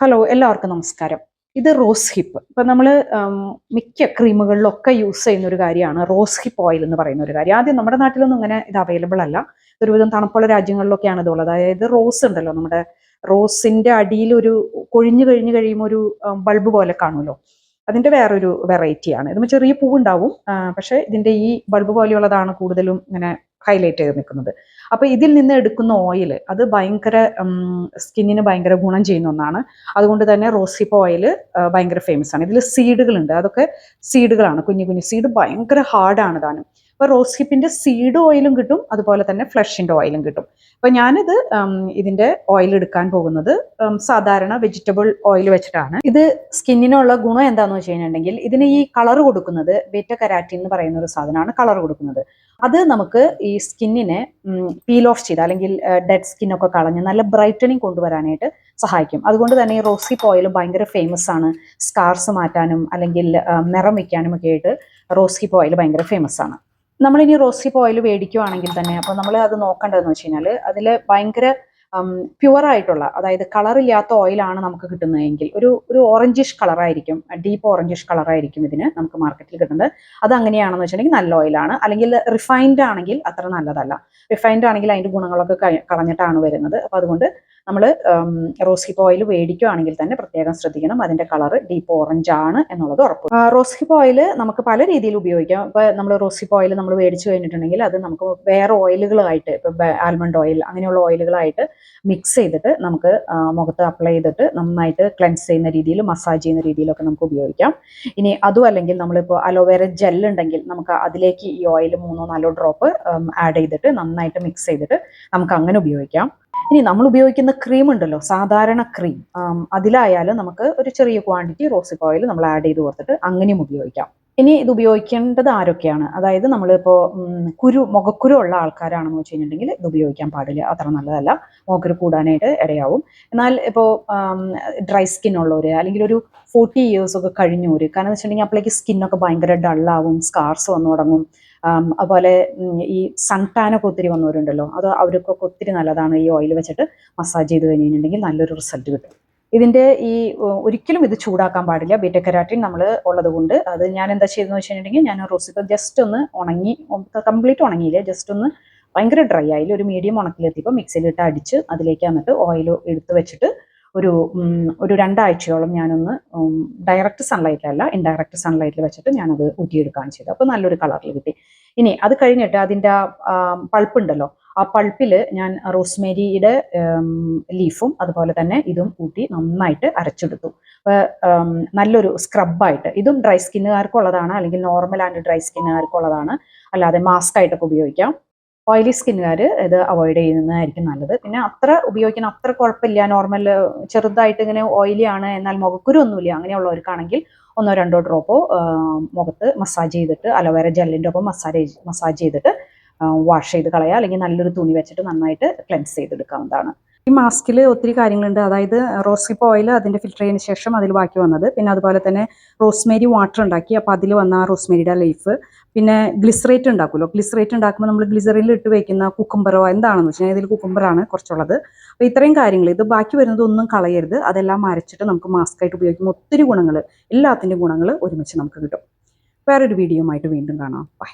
Hello എല്ലാവർക്കും നമസ്കാരം. ഇത് റോസ് ഹിപ്പ്. ഇപ്പം നമ്മൾ മിക്ക ക്രീമുകളിലൊക്കെ യൂസ് ചെയ്യുന്ന ഒരു കാര്യമാണ് റോസ് ഹിപ്പ് ഓയിൽ എന്ന് പറയുന്ന ഒരു കാര്യം. ആദ്യം നമ്മുടെ നാട്ടിലൊന്നും ഇങ്ങനെ ഇത് അവൈലബിൾ അല്ല. ഒരുവിധം തണുപ്പുള്ള രാജ്യങ്ങളിലൊക്കെയാണ് ഇതുള്ളത്. അതായത് റോസ് ഉണ്ടല്ലോ നമ്മുടെ റോസിന്റെ അടിയിൽ ഒരു കൊഴിഞ്ഞു കഴിഞ്ഞ് കഴിയുമ്പോൾ ഒരു ബൾബ് പോലെ കാണുമല്ലോ. അതിന്റെ വേറൊരു വെറൈറ്റിയാണ്. ഇത് ചെറിയ പൂവുണ്ടാവും പക്ഷേ ഇതിന്റെ ഈ ബൾബ് പോലെയുള്ളതാണ് കൂടുതലും ഇങ്ങനെ ഹൈലൈറ്റ് ചെയ്ത് നിൽക്കുന്നത്. അപ്പോൾ ഇതിൽ നിന്ന് എടുക്കുന്ന ഓയിൽ അത് ഭയങ്കര സ്കിന്നിന് ഭയങ്കര ഗുണം ചെയ്യുന്ന ഒന്നാണ്. അതുകൊണ്ട് തന്നെ റോസിപ്പ് ഓയിൽ ഭയങ്കര ഫേമസ് ആണ്. ഇതിൽ സീഡുകളുണ്ട് അതൊക്കെ സീഡുകളാണ് കുഞ്ഞു കുഞ്ഞു സീഡ് ഭയങ്കര ഹാർഡാണ് താനും. അപ്പൊ റോസ് ഹിപ്പിന്റെ സീഡ് ഓയിലും കിട്ടും. അതുപോലെ തന്നെ ഫ്ലഷിന്റെ ഓയിലും കിട്ടും. അപ്പോൾ ഞാനിത് ഇതിന്റെ ഓയിൽ എടുക്കാൻ പോകുന്നത് സാധാരണ വെജിറ്റബിൾ ഓയിൽ വെച്ചിട്ടാണ്. ഇത് സ്കിന്നിനുള്ള ഗുണം എന്താണെന്ന് വെച്ച് കഴിഞ്ഞിട്ടുണ്ടെങ്കിൽ ഇതിന് ഈ കളർ കൊടുക്കുന്നത് ബീറ്റ കരാറ്റിൻ എന്ന് പറയുന്ന ഒരു സാധനമാണ് കളർ കൊടുക്കുന്നത്. അത് നമുക്ക് ഈ സ്കിന്നിനെ പീൽ ഓഫ് ചെയ്ത് അല്ലെങ്കിൽ ഡെഡ് ഒക്കെ കളഞ്ഞ് നല്ല ബ്രൈറ്റനിങ് കൊണ്ടുവരാനായിട്ട് സഹായിക്കും. അതുകൊണ്ട് തന്നെ ഈ റോസി ഓയിൽ ഭയങ്കര ഫേമസ് ആണ്. സ്കാർസ് മാറ്റാനും അല്ലെങ്കിൽ നിറം വയ്ക്കാനും ഒക്കെ ആയിട്ട് റോസി ഓയിൽ ഭയങ്കര ഫേമസ് ആണ്. നമ്മളിനി റോസി ഓയിൽ മേടിക്കുവാണെങ്കിൽ തന്നെ അപ്പോൾ നമ്മൾ അത് നോക്കേണ്ടതെന്ന് വെച്ച് കഴിഞ്ഞാൽ അതിൽ ഭയങ്കര പ്യുവർ ആയിട്ടുള്ള അതായത് കളറില്ലാത്ത ഓയിലാണ് നമുക്ക് കിട്ടുന്നതെങ്കിൽ ഒരു ഒരു ഓറഞ്ചിഷ് കളറായിരിക്കും ഡീപ്പ് ഓറഞ്ചിഷ് കളറായിരിക്കും ഇതിന് നമുക്ക് മാർക്കറ്റിൽ കിട്ടുന്നത്. അത് അങ്ങനെയാണെന്ന് വെച്ചിട്ടുണ്ടെങ്കിൽ നല്ല ഓയിലാണ് അല്ലെങ്കിൽ റിഫൈൻഡ് ആണെങ്കിൽ അത്ര നല്ലതല്ല. റിഫൈൻഡ് ആണെങ്കിൽ അതിന്റെ ഗുണങ്ങളൊക്കെ കളഞ്ഞിട്ടാണ് വരുന്നത്. അപ്പോൾ അതുകൊണ്ട് നമ്മൾ റോസ് ഹിപ്പ് ഓയിൽ മേടിക്കുകയാണെങ്കിൽ തന്നെ പ്രത്യേകം ശ്രദ്ധിക്കണം. അതിന്റെ കളർ ഡീപ്പ് ഓറഞ്ച് ആണ് എന്നുള്ളത് ഉറപ്പ്. റോസ് ഹിപ്പ് ഓയിൽ നമുക്ക് പല രീതിയിൽ ഉപയോഗിക്കാം. ഇപ്പോൾ നമ്മൾ റോസ് ഹിപ്പ് ഓയിൽ നമ്മൾ മേടിച്ചു കഴിഞ്ഞിട്ടുണ്ടെങ്കിൽ അത് നമുക്ക് വേറെ ഓയിലുകളായിട്ട് ഇപ്പോൾ ആൽമണ്ട് ഓയിൽ അങ്ങനെയുള്ള ഓയിലുകളായിട്ട് മിക്സ് ചെയ്തിട്ട് നമുക്ക് മുഖത്ത് അപ്ലൈ ചെയ്തിട്ട് നന്നായിട്ട് ക്ലെൻസ് ചെയ്യുന്ന രീതിയിൽ മസാജ് ചെയ്യുന്ന രീതിയിലൊക്കെ നമുക്ക് ഉപയോഗിക്കാം. ഇനി അതും അല്ലെങ്കിൽ നമ്മളിപ്പോൾ അലോവേര ജെൽ ഉണ്ടെങ്കിൽ നമുക്ക് അതിലേക്ക് ഈ ഓയിൽ മൂന്നോ നാലോ ഡ്രോപ്പ് ആഡ് ചെയ്തിട്ട് നന്നായിട്ട് മിക്സ് ചെയ്തിട്ട് നമുക്ക് അങ്ങനെ ഉപയോഗിക്കാം. ഇനി നമ്മൾ ഉപയോഗിക്കുന്ന ക്രീം ഉണ്ടല്ലോ സാധാരണ ക്രീം അതിലായാലും നമുക്ക് ഒരു ചെറിയ ക്വാണ്ടിറ്റി റോസിക് ഓയിൽ നമ്മൾ ആഡ് ചെയ്ത് കൊടുത്തിട്ട് അങ്ങനെയും ഉപയോഗിക്കാം. ഇനി ഇത് ഉപയോഗിക്കേണ്ടത് ആരൊക്കെയാണ്? അതായത് നമ്മളിപ്പോൾ കുരു മുഖക്കുരു ഉള്ള ആൾക്കാരാണെന്ന് വെച്ച് കഴിഞ്ഞിട്ടുണ്ടെങ്കിൽ ഇത് ഉപയോഗിക്കാൻ പാടില്ല. അത്ര നല്ലതല്ല. മുഖക്കുരു കൂടാനായിട്ട് ഇടയാവും. എന്നാൽ ഇപ്പോൾ ഡ്രൈ സ്കിൻ ഉള്ളവർ അല്ലെങ്കിൽ ഒരു ഫോർട്ടി ഇയേഴ്സ് ഒക്കെ കഴിഞ്ഞവർ കാരണം എന്ന് വെച്ചിട്ടുണ്ടെങ്കിൽ അപ്പോഴേക്ക് സ്കിന്നൊക്കെ ഭയങ്കര ഡള്ളാവും സ്കാർസ് വന്നു തുടങ്ങും. അതുപോലെ ഈ സൺ ടാനൊക്കെ ഒത്തിരി വന്നവരുണ്ടല്ലോ. അത് അവർക്കൊക്കെ ഒത്തിരി നല്ലതാണ്. ഈ ഓയിൽ വെച്ചിട്ട് മസാജ് ചെയ്ത് കഴിഞ്ഞിട്ടുണ്ടെങ്കിൽ നല്ലൊരു റിസൾട്ട് കിട്ടും. ഇതിന്റെ ഈ ഒരിക്കലും ഇത് ചൂടാക്കാൻ പാടില്ല. ബീറ്റ കെരാറ്റിൻ നമ്മൾ ഉള്ളത് കൊണ്ട് അത് ഞാൻ എന്താ ചെയ്തെന്ന് വെച്ചിട്ടുണ്ടെങ്കിൽ ഞാൻ റോസിപ്പ് ജസ്റ്റ് ഒന്ന് ഉണങ്ങി കംപ്ലീറ്റ് ഉണങ്ങിയില്ല. ജസ്റ്റ് ഒന്ന് ഭയങ്കര ഡ്രൈ ആയില്ല ഒരു മീഡിയം ഉണക്കിലെത്തിയപ്പോൾ മിക്സിയിലിട്ട് അടിച്ച് അതിലേക്ക് വന്നിട്ട് ഓയിൽ എടുത്ത് വെച്ചിട്ട് ഒരു ഒരു രണ്ടാഴ്ചയോളം ഞാനൊന്ന് ഡയറക്റ്റ് സൺലൈറ്റിലല്ല ഇൻഡയറക്റ്റ് സൺലൈറ്റിൽ വെച്ചിട്ട് ഞാനത് ഊറ്റിയെടുക്കുകയാണ് ചെയ്തത്. അപ്പോൾ നല്ലൊരു കളറിൽ കിട്ടി. ഇനി അത് കഴിഞ്ഞിട്ട് അതിന്റെ പൾപ്പ് ഉണ്ടല്ലോ ആ പൾപ്പിൽ ഞാൻ റോസ്മേരിയുടെ ലീഫും അതുപോലെ തന്നെ ഇതും കൂട്ടി നന്നായിട്ട് അരച്ചെടുത്തു. നല്ലൊരു സ്ക്രബായിട്ട് ഇതും ഡ്രൈ സ്കിന്നുകാർക്കുള്ളതാണ് അല്ലെങ്കിൽ നോർമൽ ആൻഡ് ഡ്രൈ സ്കിന്നുകാർക്കുള്ളതാണ് അല്ലാതെ മാസ്ക് ആയിട്ടൊക്കെ ഉപയോഗിക്കാം. ഓയിലി സ്കിന്നുകാർ ഇത് അവോയ്ഡ് ചെയ്യുന്നതായിരിക്കും നല്ലത്. പിന്നെ അത്ര ഉപയോഗിക്കുന്ന അത്ര കുഴപ്പമില്ല. നോർമൽ ചെറുതായിട്ട് ഇങ്ങനെ ഓയിലി ആണ് എന്നാൽ മുഖക്കുരു ഒന്നുമില്ല. അങ്ങനെയുള്ളവർക്കാണെങ്കിൽ ഒന്നോ രണ്ടോ ഡ്രോപ്പോ മുഖത്ത് മസാജ് ചെയ്തിട്ട് അലോവേര ജെല്ലിന്റെ ഒപ്പം മസാജ് മസാജ് ചെയ്തിട്ട് വാഷ് ചെയ്ത് കളയുക അല്ലെങ്കിൽ നല്ലൊരു തുണി വെച്ചിട്ട് നന്നായിട്ട് ക്ലെൻസ് ചെയ്തെടുക്കാവുന്നതാണ്. ഈ മാസ്കിൽ ഒത്തിരി കാര്യങ്ങളുണ്ട്. അതായത് റോസിപ്പ് ഓയിൽ അതിന്റെ ഫിൽറ്റർ ചെയ്തതിന് ശേഷം അതിൽ ബാക്കി വന്നത്. പിന്നെ അതുപോലെ തന്നെ റോസ്മേരി വാട്ടർ ഉണ്ടാക്കി. അപ്പോൾ അതിൽ വന്ന ആ റോസ്മേരിയുടെ ലൈഫ്. പിന്നെ ഗ്ലിസറേറ്റ് ഉണ്ടാക്കുമല്ലോ. ഗ്ലിസറേറ്റ് ഉണ്ടാക്കുമ്പോൾ നമ്മൾ ഗ്ലിസറിൽ ഇട്ട് വയ്ക്കുന്ന കുക്കുംബറോ എന്താണെന്ന് വെച്ചാൽ ഇതിൽ കുക്കുംബറാണ് കുറച്ചുള്ളത്. അപ്പോൾ ഇത്രയും കാര്യങ്ങൾ. ഇത് ബാക്കി വരുന്നത് ഒന്നും കളയരുത്. അതെല്ലാം അരച്ചിട്ട് നമുക്ക് മാസ്ക് ആയിട്ട് ഉപയോഗിക്കുമ്പോൾ ഒത്തിരി ഗുണങ്ങൾ എല്ലാത്തിന്റെ ഗുണങ്ങൾ ഒരുമിച്ച് നമുക്ക് കിട്ടും. വേറൊരു വീഡിയോ ആയിട്ട് വീണ്ടും കാണാം. ബൈ